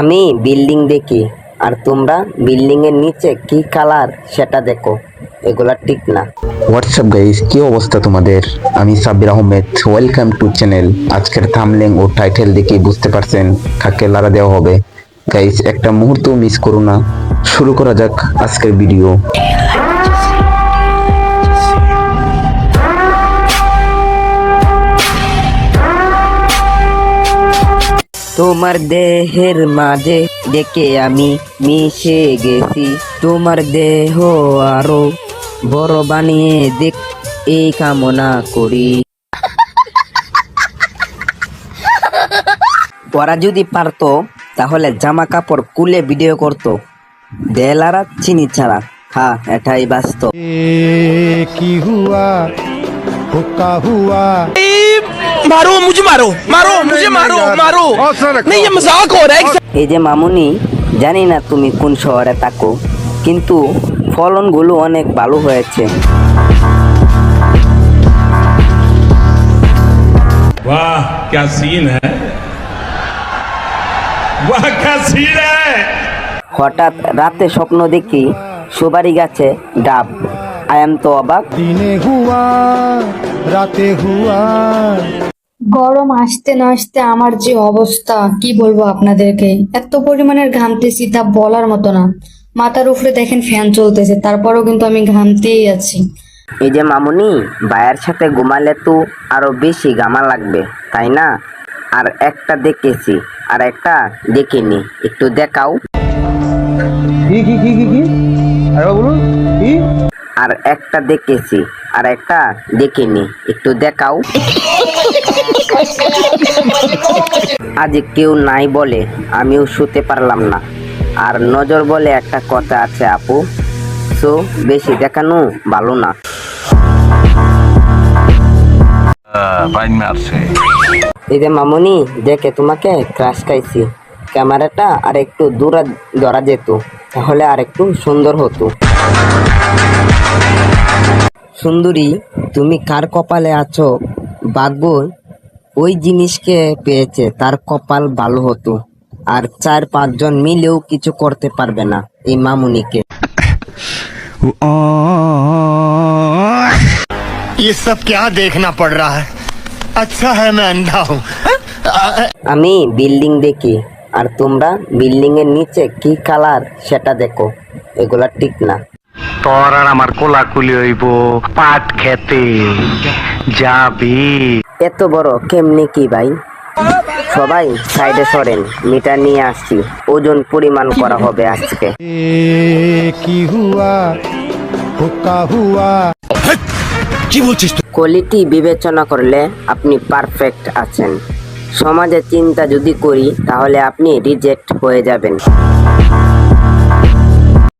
আমি বিল্ডিং দেখি, আর তোমরা বিল্ডিংয়ের নিচে কি কালার সেটা দেখো। এগুলা ঠিক না। হোয়াটসঅ্যাপ গাইস কি অবস্থা তোমাদের? আমি Sabbir Ahmed. Welcome to channel আজকের থামলেং ও টাইটেল দেখে বুঝতে পারছেন কাকে লারা দেওয়া হবে। গাইস একটা মুহূর্ত মিস করো না। শুরু করা যাক আজকের ভিডিও তোমার দেহের মাঝে দেখে আমি মিশে গেছি। তোমার দেহ আরও বড় বানিয়ে দেখ, এই কামনা করি। ওরা যদি পারতো, তাহলে জামা কাপড় কুলে ভিডিও করত। দেলারা চিনি ছাড়া, হা, এটাই বাস্তব। কি হুয়া, হুকা হুয়া। मारो मुझे मारो मारो मुझे मारो मारो नहीं ये मजाक हो रहा है এই যে মামুনি জানি না তুমি কোন শহরে থাকো কিন্তু ফলনগুলো অনেক ভালো হয়েছে वाह क्या सीन है वाह क्या सीन है হঠাৎ রাতে স্বপ্ন দেখি সুপারি গাছে ডাব আয়াম তো অবাক দিনে হুয়া রাতে হুয়া গরম আসতে না আসতে আমার যে অবস্থা কি বলব আপনাদেরকে? এত পরিমাণের ঘামতেছি তা বলার মতো না। মাথার উপরে দেখেন ফ্যান চলতেছে তারপরেও কিন্তু আমি ঘামতেই আছি। এই যে মামুনি ভাইয়ের সাথে ঘুমালে তো আরও বেশি গামা লাগবে তাই না? আর একটা দেখেছি আর একটা দেখিনি একটু দেখাও। কি কি কি কি কি? বলুন কি? আর একটা দেখেছি আর একটা দেখিনি একটু দেখাও। আজ কেউ নাই বলে আমিও শুতে পারলাম না। আর নজর বলে একটা কথা আছে আপু, সো, বেশি দেখানো ভালো না। এই যে মামুনি, দেখে তোমাকে ক্রাশ খাইছি। ক্যামেরাটা আর একটু দূরে ধরা যেত, তাহলে আর একটু সুন্দর হতো। সুন্দরী, তুমি কার কপালে আছো? ভাগ্য ওই জিনিসকে পেয়েছে তার কপাল ভালো হতো আর চার পাঁচজন মিলেও কিছু করতে পারবে না এই মামুনিকে ये सब क्या देखना पड़ रहा है अच्छा है मैं अंधा हूँ আমি বিল্ডিং দেখি আর তোমরা বিল্ডিং এর নিচে কি কালার সেটা দেখো এগুলা ঠিক না তোর আর আমার কোলাকুলি হইব পাট খেতে যাবি এত বড় কেমনে কি ভাই? সবাই সাইডে সরেন মিটার নিয়ে আসছি ওজন পরিমাণ করা হবে আজকে। কি হুয়া হুয়া কি বলছিস কোয়ালিটি বিবেচনা করলে আপনি পারফেক্ট আছেন। সমাজের চিন্তা যদি করি তাহলে আপনি রিজেক্ট হয়ে যাবেন।